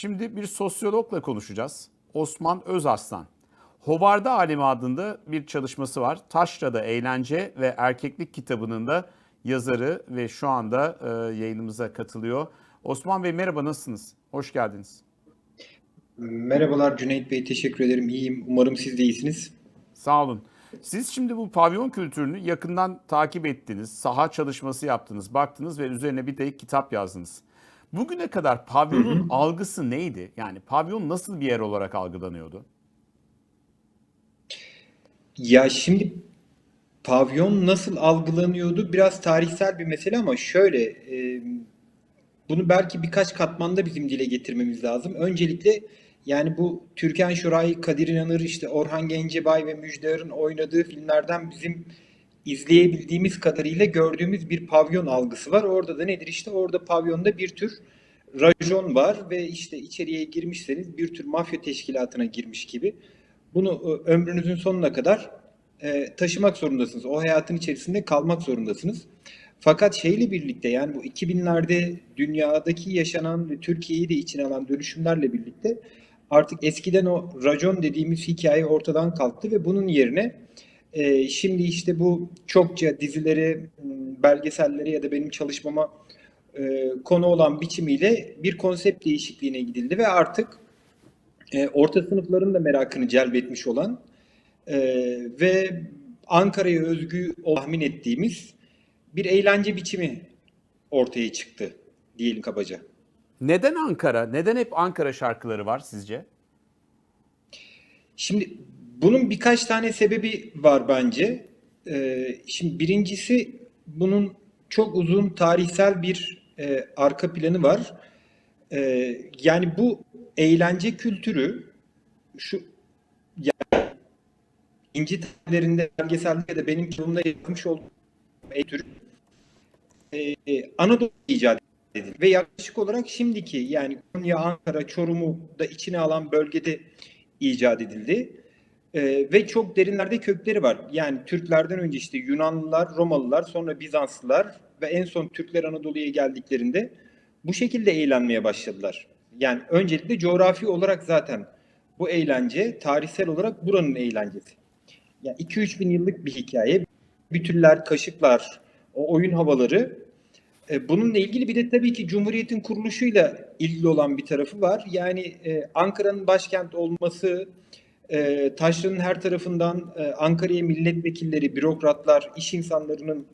Şimdi bir sosyologla konuşacağız. Osman Özarslan. Hovarda Alemi adında bir çalışması var. Taşra'da Eğlence ve Erkeklik kitabının da yazarı ve şu anda e, yayınımıza katılıyor. Osman Bey merhaba nasılsınız? Hoş geldiniz. Merhabalar Cüneyt Bey, teşekkür ederim. İyiyim. Umarım siz de iyisiniz. Sağ olun. Siz şimdi bu pavyon kültürünü yakından takip ettiniz, saha çalışması yaptınız, baktınız ve üzerine bir de kitap yazdınız. Bugüne kadar pavyonun algısı neydi? Yani pavyon nasıl bir yer olarak algılanıyordu? Ya şimdi pavyon nasıl algılanıyordu? Biraz tarihsel bir mesele ama şöyle, e, bunu belki birkaç katmanda bizim dile getirmemiz lazım. Öncelikle yani bu Türkan Şoray, Kadir İnanır, işte Orhan Gencebay ve Müjdar'ın oynadığı filmlerden bizim izleyebildiğimiz kadarıyla gördüğümüz bir pavyon algısı var. Orada da nedir? İşte orada pavyonda bir tür rajon var ve işte içeriye girmişseniz bir tür mafya teşkilatına girmiş gibi. Bunu e, ömrünüzün sonuna kadar e, taşımak zorundasınız. O hayatın içerisinde kalmak zorundasınız. Fakat şeyle birlikte yani bu 2000'lerde dünyadaki yaşanan ve Türkiye'yi de içine alan dönüşümlerle birlikte artık eskiden o racon dediğimiz hikaye ortadan kalktı ve bunun yerine e, şimdi işte bu çokça dizileri, m, belgeselleri ya da benim çalışmama e, konu olan biçimiyle bir konsept değişikliğine gidildi ve artık e, orta sınıfların da merakını celbetmiş olan e, ve Ankara'ya özgü tahmin ettiğimiz bir eğlence biçimi ortaya çıktı diyelim kabaca. Neden Ankara? Neden hep Ankara şarkıları var sizce? Şimdi bunun birkaç tane sebebi var bence. Ee, şimdi birincisi bunun çok uzun tarihsel bir e, arka planı var. Ee, yani bu eğlence kültürü şu yani İnci Tanelerinde belgeselde de benim kitabımda yapmış olduğum eğitim türü e, Anadolu icat edildi. Ve yaklaşık olarak şimdiki yani Konya, Ankara, Çorum'u da içine alan bölgede icat edildi. E, ve çok derinlerde kökleri var. Yani Türklerden önce işte Yunanlılar, Romalılar, sonra Bizanslılar ve en son Türkler Anadolu'ya geldiklerinde bu şekilde eğlenmeye başladılar. Yani öncelikle coğrafi olarak zaten bu eğlence tarihsel olarak buranın eğlencesi. Yani 2-3 bin yıllık bir hikaye. Bütüller, kaşıklar, o oyun havaları. E, bununla ilgili bir de tabii ki Cumhuriyet'in kuruluşuyla ilgili olan bir tarafı var. Yani e, Ankara'nın başkent olması, e, taşranın her tarafından e, Ankara'ya milletvekilleri, bürokratlar, iş insanlarının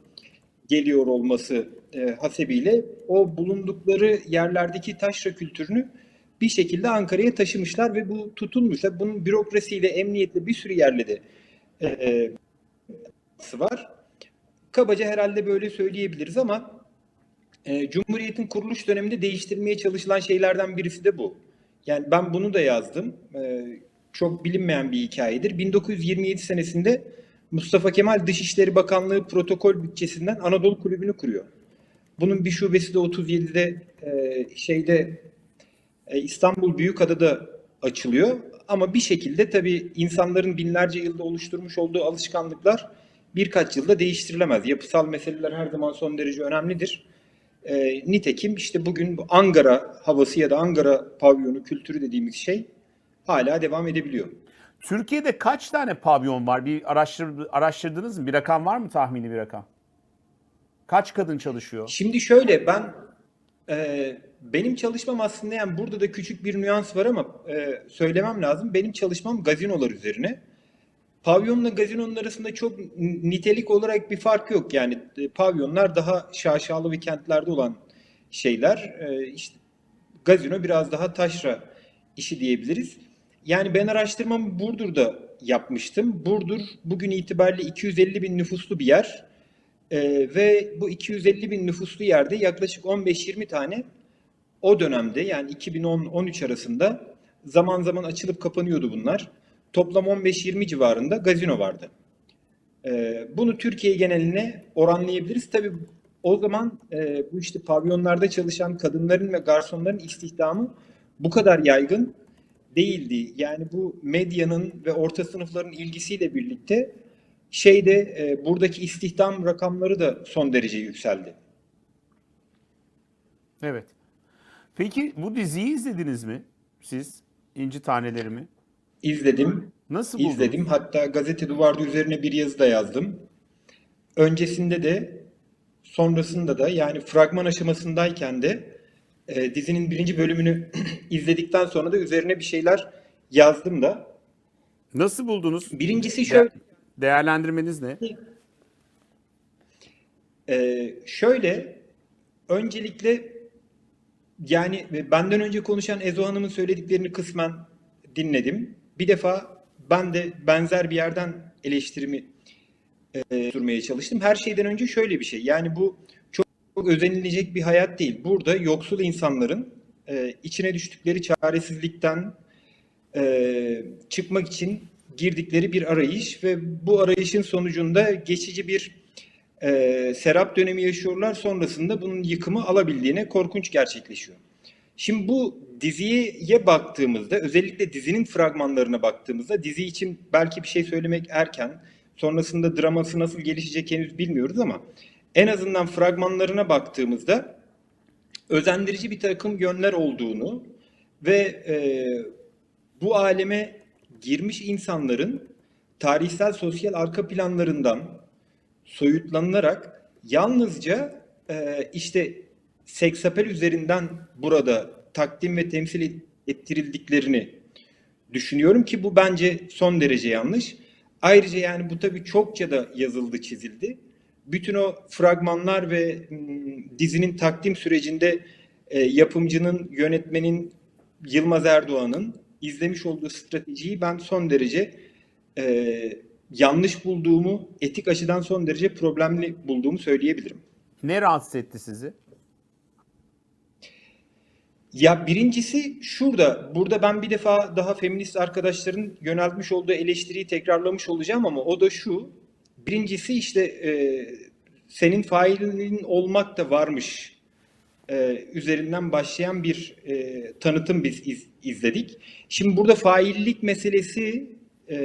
geliyor olması e, hasebiyle o bulundukları yerlerdeki taşra kültürünü bir şekilde Ankara'ya taşımışlar ve bu tutulmuş. Bunun bürokrasiyle, emniyetle bir sürü yerle de e, e, var. Kabaca herhalde böyle söyleyebiliriz ama e, Cumhuriyet'in kuruluş döneminde değiştirmeye çalışılan şeylerden birisi de bu. Yani ben bunu da yazdım. E, çok bilinmeyen bir hikayedir. 1927 senesinde Mustafa Kemal Dışişleri Bakanlığı protokol bütçesinden Anadolu Kulübü'nü kuruyor. Bunun bir şubesi de 37'de e, şeyde e, İstanbul Büyükada'da açılıyor. Ama bir şekilde tabii insanların binlerce yılda oluşturmuş olduğu alışkanlıklar birkaç yılda değiştirilemez. Yapısal meseleler her zaman son derece önemlidir. E, nitekim işte bugün bu Ankara havası ya da Ankara pavyonu kültürü dediğimiz şey hala devam edebiliyor. Türkiye'de kaç tane pavyon var? Bir araştır, araştırdınız mı? Bir rakam var mı tahmini bir rakam? Kaç kadın çalışıyor? Şimdi şöyle ben e, benim çalışmam aslında yani burada da küçük bir nüans var ama e, söylemem lazım. Benim çalışmam gazinolar üzerine. Pavyonla gazinonun arasında çok nitelik olarak bir fark yok. Yani e, pavyonlar daha şaşalı ve kentlerde olan şeyler. E, işte gazino biraz daha taşra işi diyebiliriz. Yani ben araştırmamı Burdur'da yapmıştım. Burdur bugün itibariyle 250 bin nüfuslu bir yer. E, ve bu 250 bin nüfuslu yerde yaklaşık 15-20 tane o dönemde yani 2010-13 arasında zaman zaman açılıp kapanıyordu bunlar. Toplam 15-20 civarında gazino vardı. Ee, bunu Türkiye geneline oranlayabiliriz. Tabii o zaman e, bu işte pavyonlarda çalışan kadınların ve garsonların istihdamı bu kadar yaygın değildi. Yani bu medyanın ve orta sınıfların ilgisiyle birlikte şeyde e, buradaki istihdam rakamları da son derece yükseldi. Evet. Peki bu diziyi izlediniz mi siz? İnci Taneleri mi? İzledim, Nasıl buldunuz? izledim. Hatta gazete duvarda üzerine bir yazı da yazdım. Öncesinde de, sonrasında da yani fragman aşamasındayken de e, dizinin birinci bölümünü izledikten sonra da üzerine bir şeyler yazdım da. Nasıl buldunuz? Birincisi şöyle. Değerlendirmeniz ne? Ee, şöyle, öncelikle yani benden önce konuşan Ezo Hanım'ın söylediklerini kısmen dinledim. Bir defa ben de benzer bir yerden eleştirimi e, durmaya çalıştım. Her şeyden önce şöyle bir şey. Yani bu çok, özenilecek bir hayat değil. Burada yoksul insanların e, içine düştükleri çaresizlikten e, çıkmak için girdikleri bir arayış ve bu arayışın sonucunda geçici bir e, serap dönemi yaşıyorlar. Sonrasında bunun yıkımı alabildiğine korkunç gerçekleşiyor. Şimdi bu diziye baktığımızda, özellikle dizinin fragmanlarına baktığımızda, dizi için belki bir şey söylemek erken, sonrasında draması nasıl gelişecek henüz bilmiyoruz ama en azından fragmanlarına baktığımızda özendirici bir takım yönler olduğunu ve e, bu aleme girmiş insanların tarihsel sosyal arka planlarından soyutlanılarak yalnızca e, işte seksapel üzerinden burada takdim ve temsil ettirildiklerini düşünüyorum ki bu bence son derece yanlış. Ayrıca yani bu tabii çokça da yazıldı, çizildi. Bütün o fragmanlar ve dizinin takdim sürecinde e, yapımcının, yönetmenin Yılmaz Erdoğan'ın izlemiş olduğu stratejiyi ben son derece e, yanlış bulduğumu, etik açıdan son derece problemli bulduğumu söyleyebilirim. Ne rahatsız etti sizi? Ya birincisi şurada, burada ben bir defa daha feminist arkadaşların yöneltmiş olduğu eleştiriyi tekrarlamış olacağım ama o da şu. Birincisi işte e, senin failin olmak da varmış e, üzerinden başlayan bir e, tanıtım biz iz- izledik. Şimdi burada faillik meselesi e,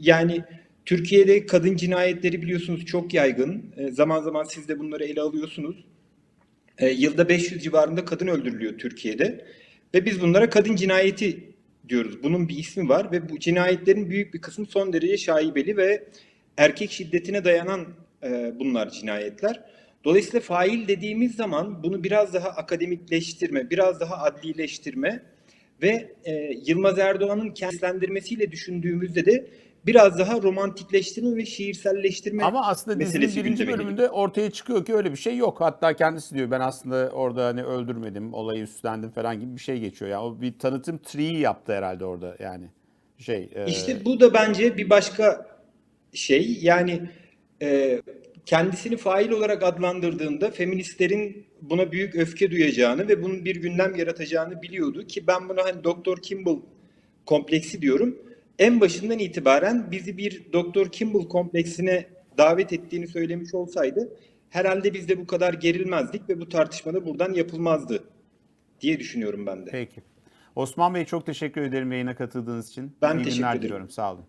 yani Türkiye'de kadın cinayetleri biliyorsunuz çok yaygın. E, zaman zaman siz de bunları ele alıyorsunuz. E, yılda 500 civarında kadın öldürülüyor Türkiye'de. Ve biz bunlara kadın cinayeti diyoruz. Bunun bir ismi var ve bu cinayetlerin büyük bir kısmı son derece şaibeli ve erkek şiddetine dayanan e, bunlar cinayetler. Dolayısıyla fail dediğimiz zaman bunu biraz daha akademikleştirme, biraz daha adlileştirme ve e, Yılmaz Erdoğan'ın kendislendirmesiyle düşündüğümüzde de biraz daha romantikleştirme ve şiirselleştirme Ama aslında dizinin birinci bölümünde ortaya çıkıyor ki öyle bir şey yok. Hatta kendisi diyor ben aslında orada hani öldürmedim, olayı üstlendim falan gibi bir şey geçiyor. Yani o bir tanıtım tree yaptı herhalde orada yani. Şey, e, İşte bu da bence bir başka şey. Yani e, kendisini fail olarak adlandırdığında feministlerin buna büyük öfke duyacağını ve bunun bir gündem yaratacağını biliyordu ki ben buna hani Doktor Kimball kompleksi diyorum. En başından itibaren bizi bir Doktor Kimball kompleksine davet ettiğini söylemiş olsaydı herhalde biz de bu kadar gerilmezdik ve bu tartışmada buradan yapılmazdı diye düşünüyorum ben de. Peki. Osman Bey çok teşekkür ederim yayına katıldığınız için. Ben İyi teşekkür ederim. diliyorum. Sağ olun.